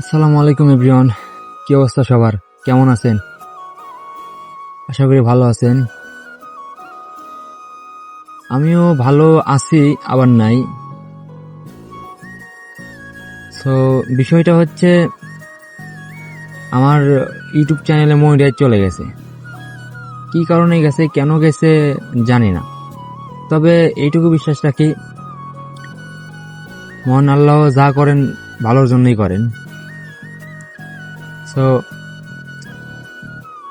আসসালামু আলাইকুম, এভরিওয়ান। কি অবস্থা সবার? কেমন আছেন? আশা করি ভালো আছেন। আমিও ভালো আছি, আবার নাই। সো বিষয়টা হচ্ছে, আমার ইউটিউব চ্যানেলে মনিটাইজ চলে গেছে। কি কারণে গেছে, কেন গেছে, জানি না। তবে এইটুকু বিশ্বাস রাখি, মহান আল্লাহ যা করেন, ভালোর জন্যই করেন। সো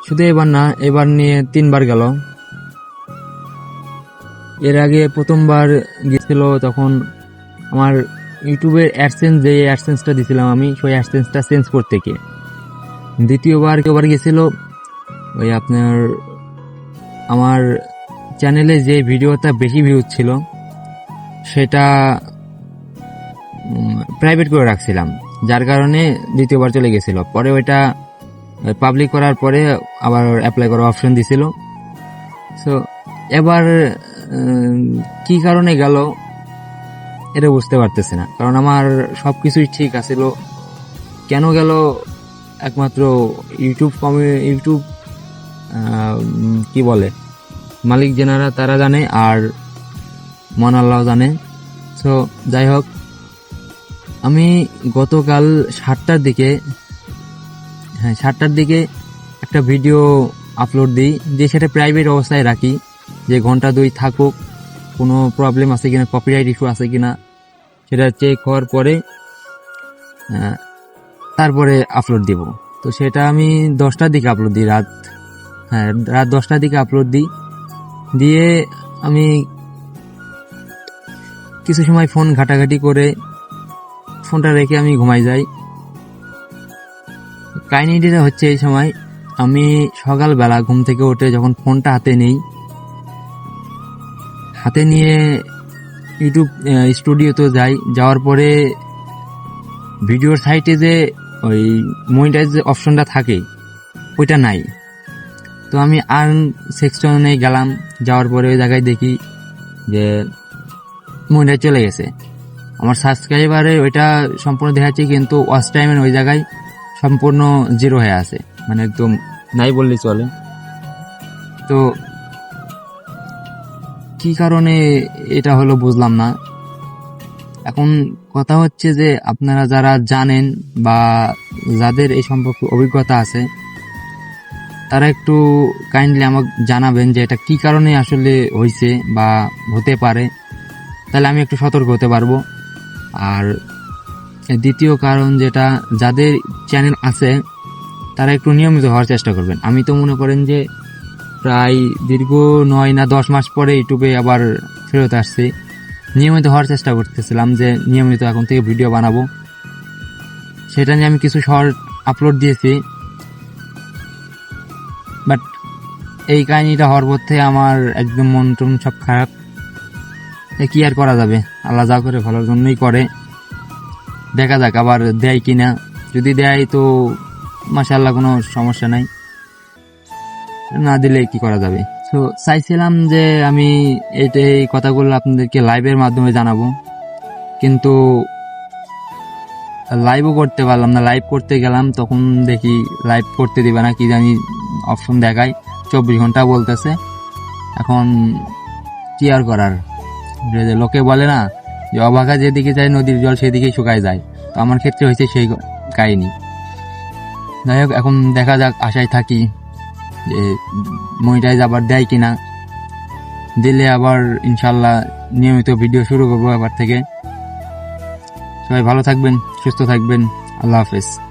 শুধু এবার না, এবার নিয়ে তিনবার গেল। এর আগে প্রথমবার গেছিল তখন আমার ইউটিউবের অ্যাডসেন্স যে অ্যাডসেন্সটা দিছিলাম আমি, সেই অ্যাডসেন্সটা চেঞ্জ করতে গিয়ে। দ্বিতীয়বার কেউবার গেছিল ওই আপনার আমার চ্যানেলে যে ভিডিওটা বেশি ভিউজ ছিল, সেটা প্রাইভেট করে রাখছিলাম। যার কারণে দ্বিতীয়বার চলে গেছিল। পরে ওইটা পাবলিক করার পরে আবার অ্যাপ্লাই করার অপশন দিছিল। সো এবার কি কারণে গেল, এটা বুঝতে পারতেছি না। কারণ আমার সব কিছুই ঠিক আছিল। কেন গেল একমাত্র ইউটিউব কমি, ইউটিউব কি বলে, মালিক যেনারা তারা জানে আর মন আল্লাহ জানে। সো যাই হোক আমি গতকাল সাতটার দিকে হ্যাঁ সাতটার দিকে একটা ভিডিও আপলোড দিই, যে সেটা প্রাইভেট অবস্থায় রাখি, যে ঘণ্টা দুই থাকুক, কোনো প্রবলেম আছে কিনা কপিরাইট ইস্যু আছে কিনা, সেটা চেক হওয়ার পরে তারপরে আপলোড দিব। তো সেটা আমি দশটার দিকে আপলোড দিই, রাত হ্যাঁ রাত দশটার দিকে আপলোড দিই। দিয়ে আমি কিছু সময় ফোন ঘাটাঘাটি করে ফোনটা রেখে আমি ঘুমাই যাই। কাহিনিটা হচ্ছে এই সময় আমি সকালবেলা ঘুম থেকে উঠে যখন ফোনটা হাতে নেই, হাতে নিয়ে ইউটিউব স্টুডিওতে যাই। যাওয়ার পরে ভিডিওর সাইটে যে ওই মনিটাইজ অপশনটা থাকে, ওইটা নাই। তো আমি আর্ন সেকশনে গেলাম, যাওয়ার পরে ওই জায়গায় দেখি যে মনিটাইজ চলে গেছে। আমার সাবস্ক্রাইবারে ওইটা সম্পূর্ণ দেখাচ্ছি, কিন্তু ওয়াচ টাইমের ওই জায়গায় সম্পূর্ণ জিরো হয়ে আছে। মানে একদম নাই বললেই চলে। তো কি কারণে এটা হলো বুঝলাম না। এখন কথা হচ্ছে যে আপনারা যারা জানেন বা যাদের এই সম্পর্কে অভিজ্ঞতা আছে, তারা একটু কাইন্ডলি আমাকে জানাবেন যে এটা কি কারণে আসলে হয়েছে বা হতে পারে। তাহলে আমি একটু সতর্ক হতে পারব। আর দ্বিতীয় কারণ যেটা, যাদের চ্যানেল আছে, তারা একটু নিয়মিত হওয়ার চেষ্টা করবেন। আমি তো মনে করেন যে প্রায় দীর্ঘ নয় না দশ মাস পরে ইউটিউবে আবার ফেরত আসছি। নিয়মিত হওয়ার চেষ্টা করতেছিলাম যে নিয়মিত এখন থেকে ভিডিও বানাবো। সেটা নিয়ে আমি কিছু শর্ট আপলোড দিয়েছি। বাট এই কাহিনিটা হওয়ার পর থেকে আমার একদম মন টন সব খারাপ। কি আর করা যাবে? আল্লাহ যা করে ভালোর জন্যই করে। দেখা যাক আবার দেয় কি না যদি দেয় তো মাসাল্লাহ কোনো সমস্যা নাই। না দিলে কি করা যাবে? তো চাইছিলাম যে আমি এইটা এই কথাগুলো আপনাদেরকে লাইভের মাধ্যমে জানাব। কিন্তু লাইভও করতে পারলাম না। লাইভ করতে গেলাম, তখন দেখি লাইভ করতে দিবে না, কি জানি অপশন দেখায়। চব্বিশ ঘণ্টা বলতেছে। এখন কি আর করার? লোকে বলে না যে যেদিকে যায়, নদীর জল সেদিকেই শুকায় যায়। তো আমার ক্ষেত্রে হয়েছে সেই কাহিনি। যাই হোক, এখন দেখা যাক, আশায় থাকি যে মনিটাইজ আবার দেয় কি না দিলে আবার ইনশাল্লাহ নিয়মিত ভিডিও শুরু করব এবার থেকে। সবাই ভালো থাকবেন, সুস্থ থাকবেন। আল্লাহ হাফেজ।